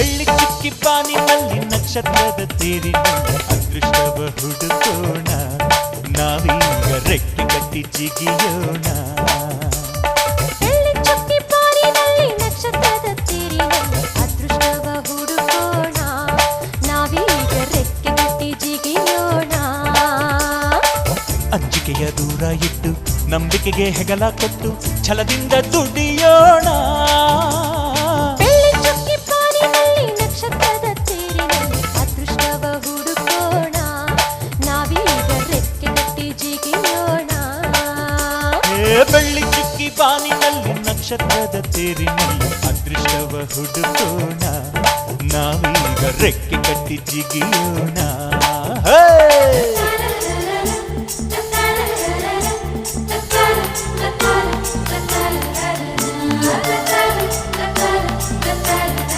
ಬೆಳ್ಳಿ ಚಿಕ್ಕಿ ಪಾನಿನಲ್ಲಿ ನಕ್ಷತ್ರದ ತೀರಿನಲ್ಲಿ ಅದೃಷ್ಟವ ಹುಡುಕೋಣ ನಾವೀಗ ರೆಕ್ಕೆ ಕಟ್ಟಿ ಜಿಗಿಯೋಣ. ಅಂಜಿಕೆಯ ದೂರ ಇಟ್ಟು ನಂಬಿಕೆಗೆ ಹೆಗಲ ಕೊಟ್ಟು ಛಲದಿಂದ ದುಡಿಯೋಣ. ಬೆಳ್ಳಿ ಚಿಕ್ಕಿ ಬಾನಿನಲ್ಲಿ ನಕ್ಷತ್ರದ ತೇರಿನಲ್ಲಿ ಅದೃಷ್ಟವ ಹುಡುಕೋಣ. ನಾವೀಗ ರೆಕ್ಕೆ ಕಟ್ಟಿ ಜಿಗಿಯೋಣ.